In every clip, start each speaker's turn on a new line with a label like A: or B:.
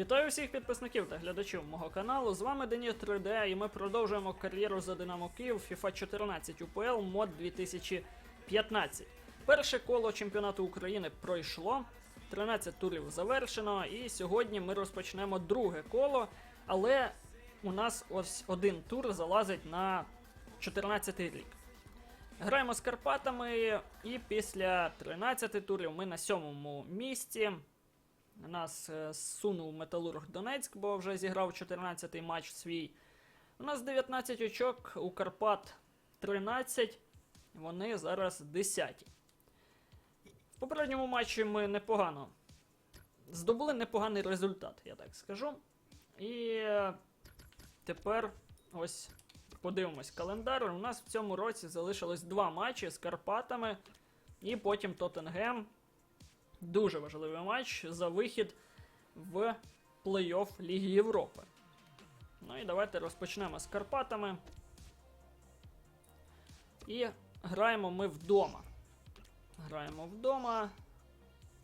A: Вітаю всіх підписників та глядачів мого каналу. З вами Дені 3D, і ми продовжуємо кар'єру за Динамо Київ FIFA 14 УПЛ мод 2015. Перше коло чемпіонату України пройшло, 13 турів завершено, і сьогодні ми розпочнемо друге коло. Але у нас ось один тур залазить на 14 рік. Граємо з Карпатами, і після 13 турів ми на сьомому місці. Нас е, зсунув Металург Донецьк, бо вже зіграв 14-й матч свій. У нас 19 очок, у Карпат 13. Вони зараз 10. В попередньому матчі ми непогано здобули непоганий результат, я так скажу. І тепер ось подивимось календар. У нас в цьому році залишилось два матчі з Карпатами і потім Тоттенгем. Дуже важливий матч за вихід в плей-офф Ліги Європи. Ну і давайте розпочнемо з Карпатами. І граємо ми вдома. Граємо вдома.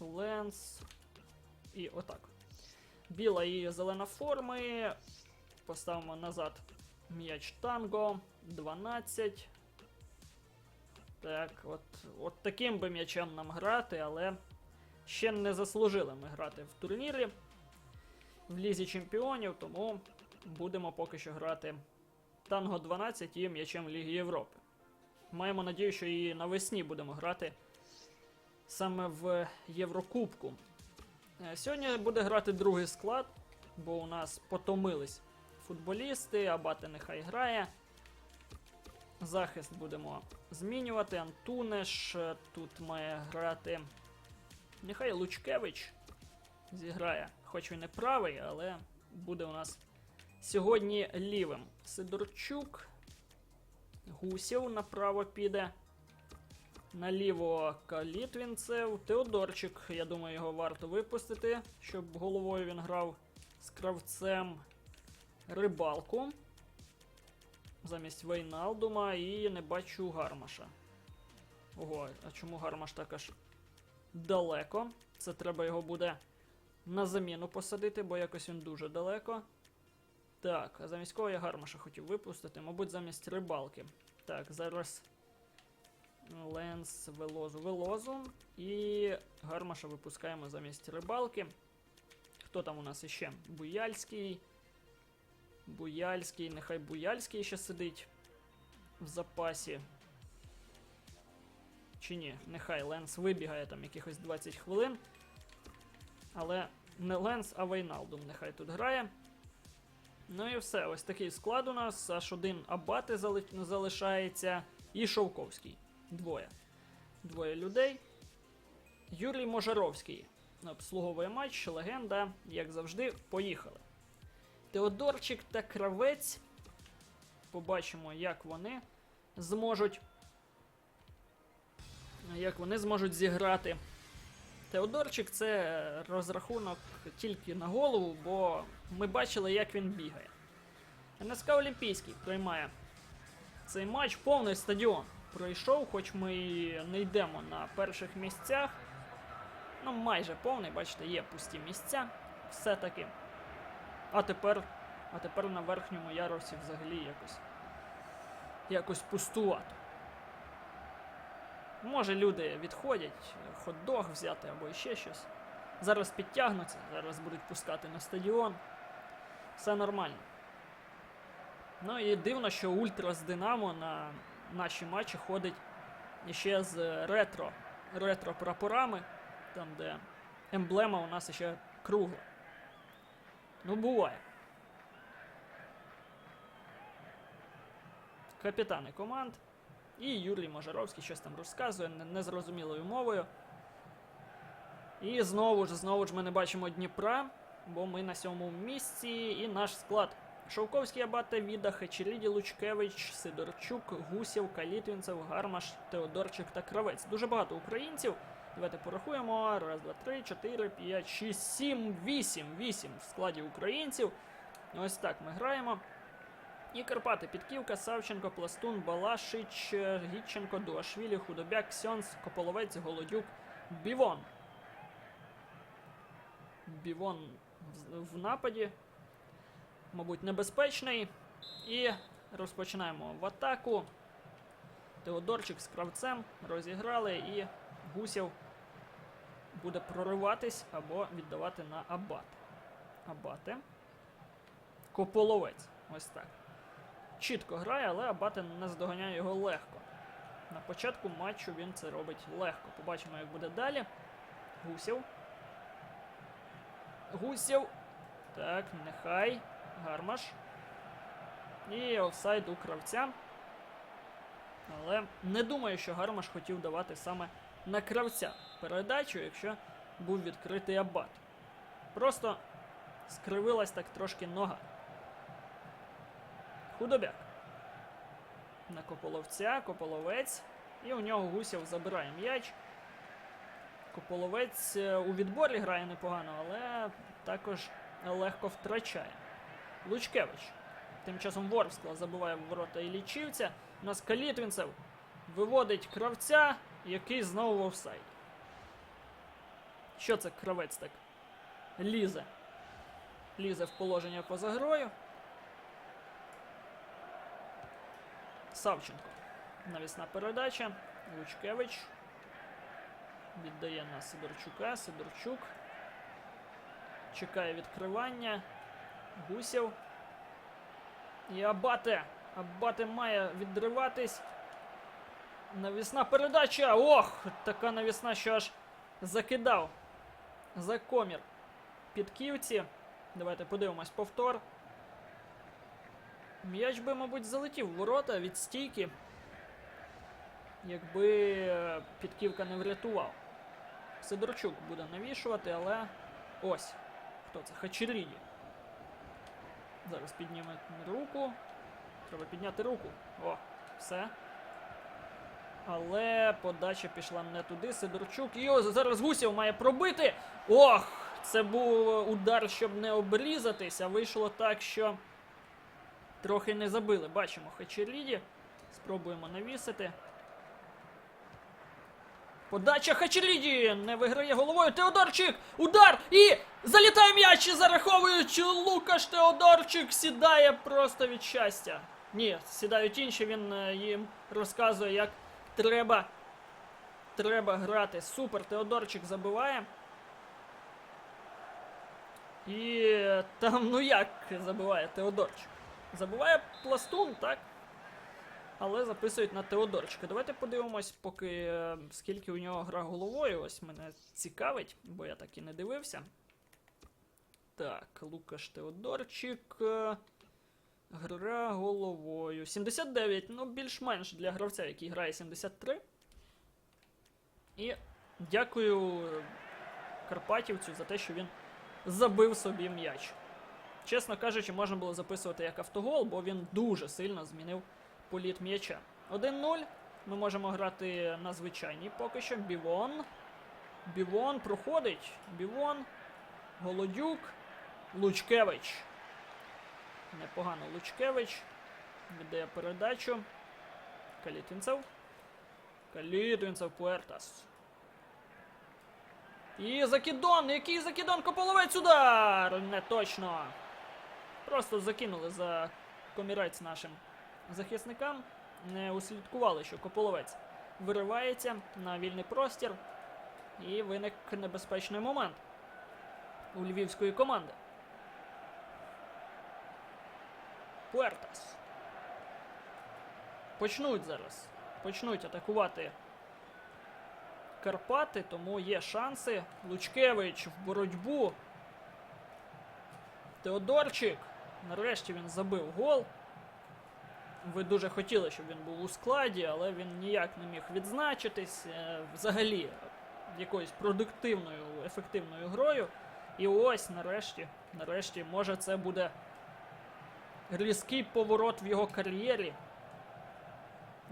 A: Ленс. І отак. Біла і зелена форми. Поставимо назад м'яч танго. 12. Так, от, от таким би м'ячем нам грати, але ще не заслужили ми грати в турнірі в Лізі Чемпіонів, тому будемо поки що грати Танго 12 і м'ячем Ліги Європи. Маємо надію, що і навесні будемо грати саме в Єврокубку. Е, Сьогодні буде грати другий склад, бо у нас потомились футболісти, Абати нехай грає. Захист будемо змінювати. Антунеш е, тут має грати. Нехай Лучкевич зіграє, хоч він не правий, але буде у нас сьогодні лівим. Сидорчук. Гусєв направо піде. Наліво Калітвінцев. Теодорчик, я думаю, його варто випустити, щоб головою він грав з кравцем. Рибалку. Замість Вейналдума і не бачу Гармаша. Ого, а чому Гармаш так аж далеко? Це треба його буде на заміну посадити, бо якось він дуже далеко. Так, а замість кого я Гармаша хотів випустити, мабуть, замість рибалки. Так, зараз Ленс Велозу Велозу. І Гармаша випускаємо замість рибалки. Хто там у нас іще? Буяльський. Буяльський, нехай Буяльський ще сидить в запасі. Чи ні, нехай Ленс вибігає там якихось 20 хвилин. Але не Ленс, а Вейналдум нехай тут грає. Ну і все, ось такий склад у нас. Аж один Абати залишається. І Шовковський. Двоє. Двоє людей. Юрій Можаровський обслуговує матч, легенда, як завжди, поїхали. Теодорчик та Кравець. Побачимо, як вони зможуть. Як вони зможуть зіграти. Теодорчик це розрахунок тільки на голову, бо ми бачили, як він бігає. НСК Олімпійський приймає цей матч повний стадіон. Пройшов, хоч ми і не йдемо на перших місцях. Ну, майже повний, бачите, є пусті місця. Все-таки. А тепер, а тепер на верхньому ярусі взагалі якось. Якось пустувато. Може, люди відходять, хот-дог взяти або ще щось. Зараз підтягнуться, зараз будуть пускати на стадіон. Все нормально. Ну і дивно, що Ультра з Динамо на наші матчі ходить ще з ретро, ретро прапорами, там де емблема у нас ще кругла. Ну, буває. Капітани команд. І Юрій Можаровський щось там розказує незрозумілою мовою. І знову ж, знову ж ми не бачимо Дніпра, бо ми на сьомому місці і наш склад. Шовковський Абата, Віда, Хачеріді, Лучкевич, Сидорчук, Гусєв, Калітвінцев, Гармаш, Теодорчик та Кравець. Дуже багато українців. Давайте порахуємо. Раз, два, три, чотири, п'ять, шість, сім, вісім. Вісім в складі українців. Ось так ми граємо. І Карпати, Підківка, Савченко, Пластун, Балашич, е, Гітченко, Дуашвілі, Худобяк, Сьонс, Кополовець, Голодюк, Бівон. Бівон в- нападі. Мабуть, небезпечний. І розпочинаємо в атаку. Теодорчик з кравцем розіграли і Гусєв буде прориватись або віддавати на Абат. Абате. Кополовець. Ось так. Чітко грає, але Абате не здоганяє його легко. На початку матчу він це робить легко. Побачимо, як буде далі. Гусєв. Гусєв. Так, нехай. Гармаш. І офсайд у кравця. Але не думаю, що Гармаш хотів давати саме на кравця передачу, якщо був відкритий абат. Просто скривилась так трошки нога. Худобяк. На Кополовця, Кополовець. І у нього Гусєв забирає м'яч. Кополовець е, у відборі грає непогано, але також легко втрачає. Лучкевич. Тим часом Ворскла забиває в ворота і лічівця. У нас Калітвінцев виводить кравця, який знову в офсайді. Що це кравець так? Лізе. Лізе в положення поза грою. Савченко. Навісна передача. Лучкевич. Віддає на Сидорчука. Сидорчук. Чекає відкривання. Гусєв. І Абате. Абате має відриватись. Навісна передача. Ох! Така навісна, що аж закидав. За комір. Підківці. Давайте подивимось повтор. М'яч би, мабуть, залетів в ворота від стійки. Якби е, підківка не врятував. Сидорчук буде навішувати, але ось. Хто це? Хачеріді. Зараз підніме руку. Треба підняти руку. О, все. Але подача пішла не туди. Сидорчук. І ось зараз Гусєв має пробити. Ох! Це був удар, щоб не обрізатись, а вийшло так, що трохи не забили. Бачимо Хачеріді. Спробуємо навісити. Подача Хачеріді не виграє головою. Теодорчик! Удар! І залітає м'яч і зараховуючи Лукаш Теодорчик сідає просто від щастя. Ні, сідають інші, він е, їм розказує, як треба, треба грати. Супер, Теодорчик забиває. І е, там, ну як забиває Теодорчик? Забиває пластун, так? Але записують на Теодорчика. Давайте подивимось, поки е, скільки у нього гра головою. Ось мене цікавить, бо я так і не дивився. Так, Лукаш Теодорчик. е, Гра головою. 79, ну більш-менш для гравця, який грає 73. І дякую е, Карпатівцю за те, що він забив собі м'яч. Чесно кажучи, можна було записувати як автогол, бо він дуже сильно змінив політ м'яча. 1-0. Ми можемо грати на звичайній поки що. Бівон. Бівон проходить. Бівон. Голодюк. Лучкевич. Непогано Лучкевич. Віддає передачу. Калітвінцев. Калітвінцев Пуертас. І закидон! Який закидон? Кополовець удар! Не точно. Просто закинули за комірець нашим захисникам. Не услідкували, що Кополовець виривається на вільний простір. І виник небезпечний момент у львівської команди. Пуертас. Почнуть зараз. Почнуть атакувати Карпати, тому є шанси. Лучкевич в боротьбу. Теодорчик. Нарешті він забив гол. Ви дуже хотіли, щоб він був у складі, але він ніяк не міг відзначитись е, взагалі якоюсь продуктивною, ефективною грою. І ось нарешті, нарешті, може це буде різкий поворот в його кар'єрі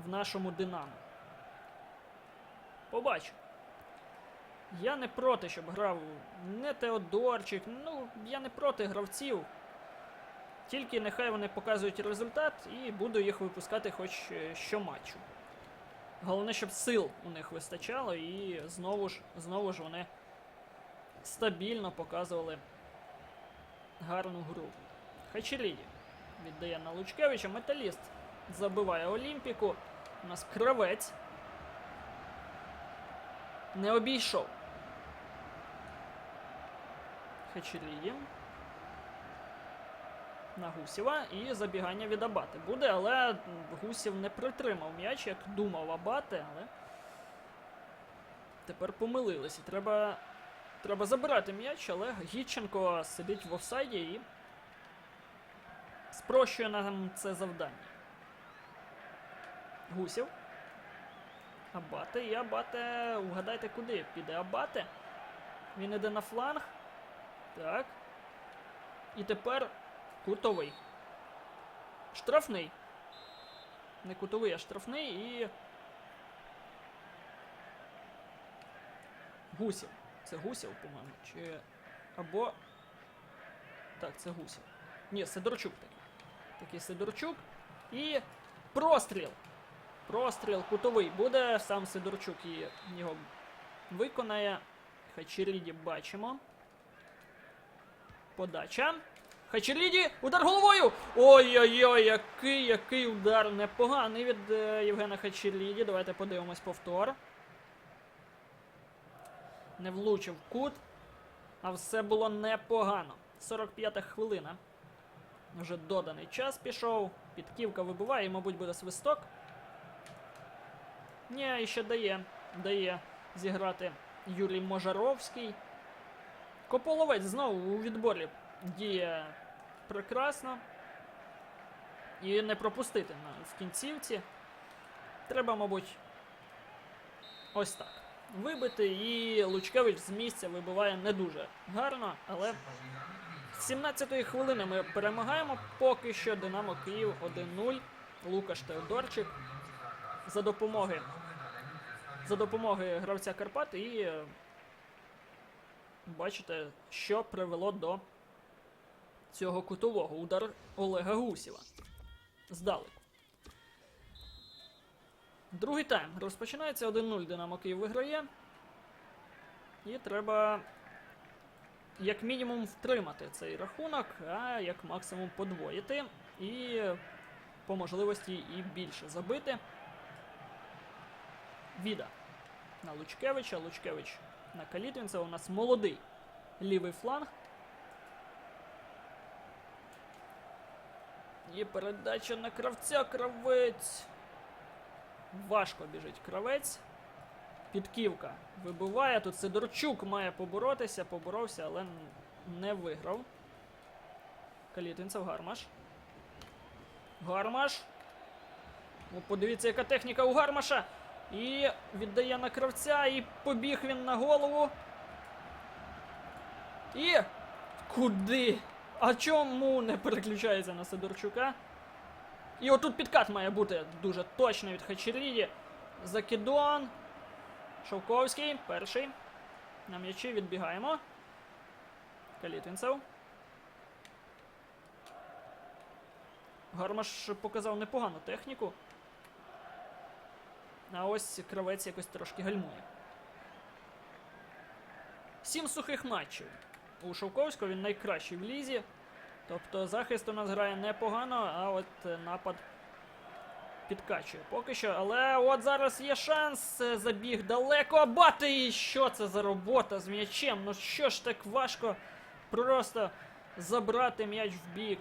A: в нашому Динамо. Побачу. Я не проти, щоб грав не Теодорчик. Ну, я не проти гравців. Тільки нехай вони показують результат і буду їх випускати хоч е, щоматчу. Головне, щоб сил у них вистачало, і знову ж, знову ж вони стабільно показували гарну гру. Хачеріді віддає на Лучкевича. Металіст забиває Олімпіку. У нас кравець. Не обійшов. Хачеріді. На Гусєва і забігання від Абати буде, але Гусєв не притримав м'яч, як думав Абати, але тепер помилилися. Треба, треба забирати м'яч, але Гіченко сидить в офсайді і спрощує нам це завдання. Гусєв. Абате і Абате. Угадайте куди? Піде Абате. Він іде на фланг. Так. І тепер кутовий. Штрафний. Не кутовий, а штрафний і. Гусів. Це Гусів, по-моєму. Чи. Або. Так, це Гусів. Ні, Сидорчук такий. Такий Сидорчук. І. Простріл. Простріл кутовий буде. Сам Сидорчук і його виконає. Хачеріді бачимо. Подача. Хачеріді, удар головою! Ой-ой-ой, який, який удар непоганий від е, Євгена Хачеріді. Давайте подивимось повтор. Не влучив кут. А все було непогано. 45-та хвилина. Вже доданий час пішов. Підківка вибиває, і, мабуть, буде свисток. Ні, і ще дає. Дає зіграти Юрій Можаровський. Кополовець знову у відборі діє прекрасно. І не пропустити в кінцівці. Треба, мабуть, ось так. Вибити, і Лучкевич з місця вибиває не дуже гарно, але з 17-ї хвилини ми перемагаємо. Поки що Динамо Київ 1-0. Лукаш Теодорчик за допомоги за допомоги гравця Карпат і е, бачите, що привело до цього кутового удар Олега Гусєва. Здалеку. Другий тайм розпочинається 1-0. Динамо Київ виграє. І треба як мінімум втримати цей рахунок, а як максимум подвоїти. І по можливості і більше забити. Віда на Лучкевича. Лучкевич на Калітвінця. У нас молодий лівий фланг. І передача на кравця. Кравець. Важко біжить кравець. Підківка вибиває. Тут Сидорчук має поборотися. Поборовся, але не виграв. Калітвінцев Гармаш. Гармаш. О, подивіться, яка техніка у Гармаша. І віддає на кравця, і побіг він на голову. І. Куди? А чому не переключається на Сидорчука? І отут підкат має бути дуже точно від Хачеріді. Закидон. Шовковський. Перший. На м'ячі відбігаємо. Калітвінцев. Гармаш показав непогану техніку. А ось кравець якось трошки гальмує. Сім сухих матчів. У Шовковського він найкращий в лізі. Тобто захист у нас грає непогано, а от е, напад підкачує поки що. Але от зараз є шанс. е, Забіг далеко. Абати! І що це за робота з м'ячем? Ну що ж так важко просто забрати м'яч в бік.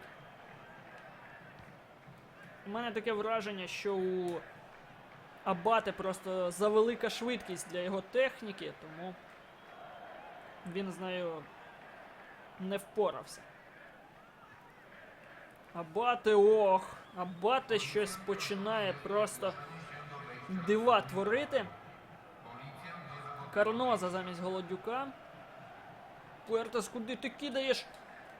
A: У мене таке враження, що у Абати просто завелика швидкість для його техніки, тому він з не впорався. Абате, ох, Абате щось починає просто дива творити. Карноза замість Голодюка. Пуертес, куди ти кидаєш?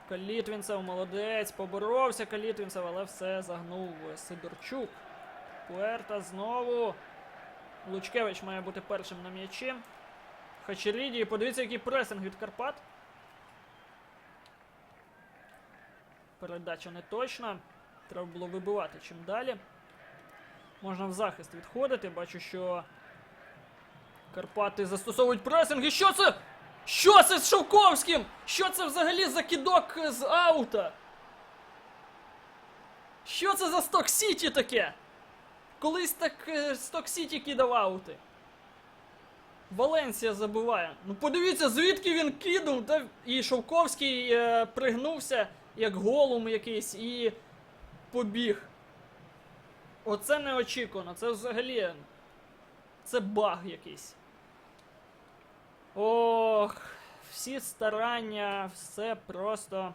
A: Калітвінцев молодець, поборовся Калітвінцев, але все загнув Сидорчук. Пуерта знову. Лучкевич має бути першим на м'ячі. Хачеріді, подивіться, який пресинг від Карпат. Передача не точна. Треба було вибивати чим далі. Можна в захист відходити. Бачу, що Карпати застосовують пресинг. І що це? Що це з Шовковським? Що це взагалі за кидок з аута? Що це за Сток Сіті таке? Колись так е, Сток Сіті кидав аути. Валенсія забиває. Ну подивіться, звідки він кидав, та і Шовковський е, пригнувся, як голум якийсь, і побіг. Оце неочікувано, це взагалі. Це баг якийсь. Ох, всі старання, все просто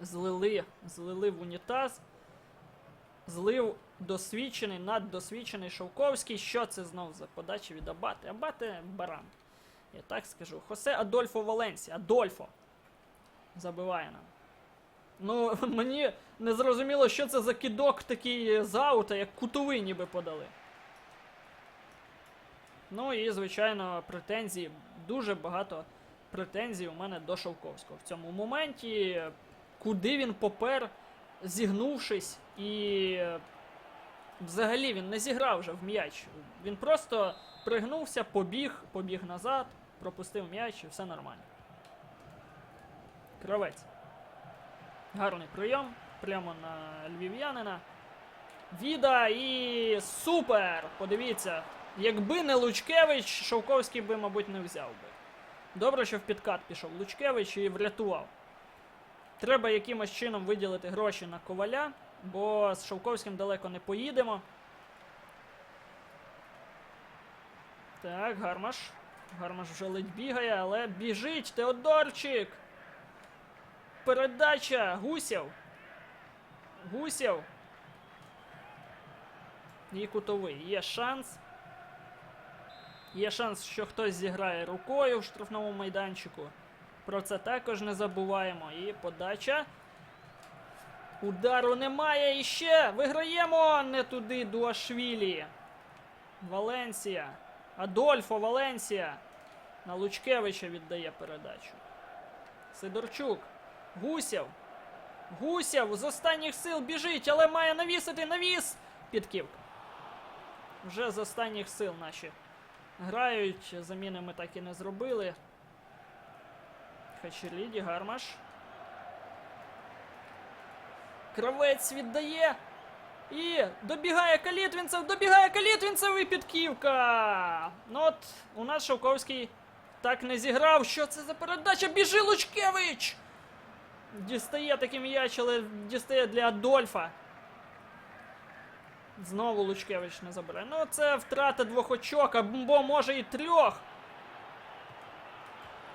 A: злили, злили в унітаз. Злив досвідчений, наддосвідчений Шовковський. Що це знов за подача від Абати? Абати баран. Я так скажу. Хосе Адольфо Валенсі. Адольфо. Забиває нам. Ну, мені не зрозуміло, що це за кидок такий з аута, як кутовий ніби подали. Ну і, звичайно, претензії. Дуже багато претензій у мене до Шовковського. В цьому моменті, куди він попер, зігнувшись, і взагалі він не зіграв вже в м'яч. Він просто пригнувся, побіг, побіг назад, пропустив м'яч і все нормально. Кравець. Гарний прийом. Прямо на львів'янина. Віда і супер! Подивіться. Якби не Лучкевич, Шовковський би, мабуть, не взяв би. Добре, що в підкат пішов Лучкевич і врятував. Треба якимось чином виділити гроші на коваля, бо з Шовковським далеко не поїдемо. Так, Гармаш. Гармаш вже ледь бігає, але біжить Теодорчик. Передача Гусєв. Гусєв. І кутовий. Є шанс. Є шанс, що хтось зіграє рукою в штрафному майданчику. Про це також не забуваємо. І подача. Удару немає. І ще виграємо не туди Дуашвілі. Валенсія. Адольфо Валенсія. На Лучкевича віддає передачу. Сидорчук. Гусєв. Гусєв з останніх сил біжить, але має навісити навіс. Підківка. Вже з останніх сил наші грають. Заміни ми так і не зробили. Хачеліді, Гармаш. Кравець віддає. І добігає Калітвінцев, добігає Калітвінцев і підківка. Ну от у нас Шовковський так не зіграв. Що це за передача? Біжи Лучкевич! Дістає такий м'яч, але дістає для Адольфа. Знову Лучкевич не забере. Ну, це втрата двох очок, або може і трьох.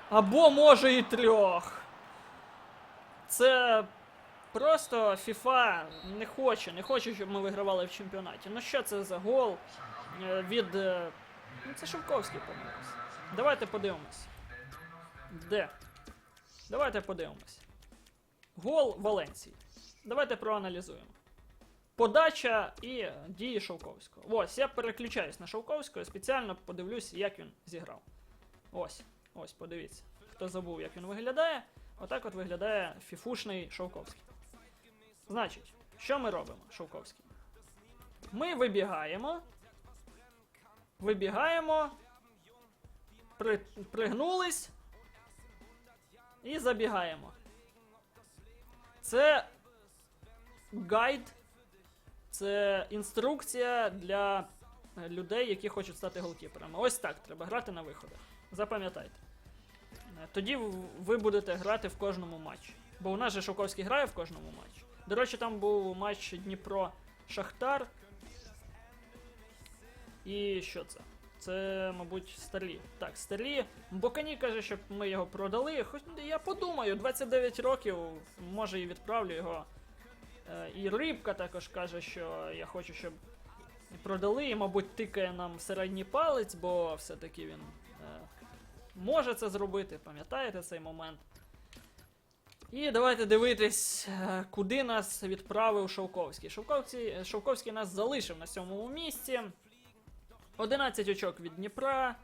A: Або може і трьох. Це просто FIFA не хоче, не хоче, щоб ми вигравали в чемпіонаті. Ну що це за гол е, від. е, Ну, це Шовковський помилився. Давайте подивимось. Де? Давайте подивимось. Гол Валенції. Давайте проаналізуємо. Подача і дії Шовковського. Ось, я переключаюсь на Шовковського спеціально подивлюсь, як він зіграв. Ось, ось, подивіться. Хто забув, як він виглядає, отак от виглядає фіфушний Шовковський. Значить, що ми робимо, Шовковський? Ми вибігаємо. Вибігаємо. При, пригнулись. І забігаємо. Це гайд це інструкція для е, людей, які хочуть стати голкіперами. Ось так треба грати на виходах. Запам'ятайте. Е, Тоді ви будете грати в кожному матчі. Бо у нас же Шовковський грає в кожному матчі. До речі, там був матч Дніпро Шахтар. І що це? Це, мабуть, Старлі. Так, Старлі. Бокані каже, щоб ми його продали. Хоч я подумаю, 29 років, може і відправлю його Е, І Рибка також каже, що я хочу, щоб продали, і, мабуть, тикає нам середній палець, бо все-таки він е, може це зробити, пам'ятаєте цей момент. І давайте дивитись, е, куди нас відправив Шовковський. Шовковський, Шовковський нас залишив на сьомому місці. 11 очок від Дніпра.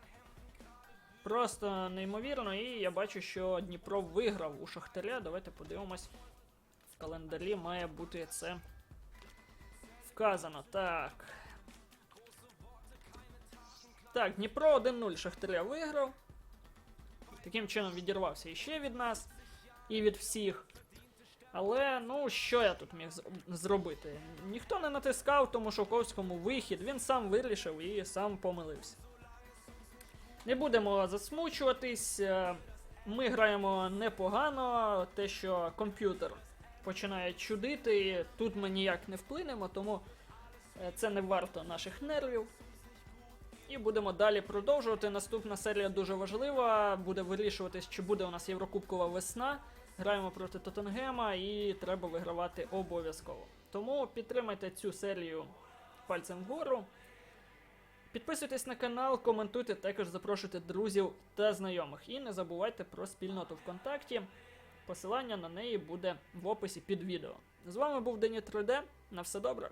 A: Просто неймовірно, і я бачу, що Дніпро виграв у Шахтаря. Давайте подивимось. В календарі має бути це вказано. Так. Так, Дніпро 1-0 Шахтаря виграв. Таким чином відірвався іще від нас і від всіх. Але ну що я тут міг зробити? Ніхто не натискав тому Шовковському вихід, він сам вирішив і сам помилився. Не будемо засмучуватись. е, Ми граємо непогано, те, що комп'ютер починає чудити, тут ми ніяк не вплинемо, тому е, це не варто наших нервів. І будемо далі продовжувати. Наступна серія дуже важлива. Буде вирішуватись, чи буде у нас Єврокубкова весна. Граємо проти Тоттенгема і треба вигравати обов'язково. Тому підтримайте цю серію пальцем вгору. Підписуйтесь на канал, коментуйте, також запрошуйте друзів та знайомих. І не забувайте про спільноту ВКонтакті. Посилання на неї буде в описі під відео. З вами був Дені 3D. На все добре.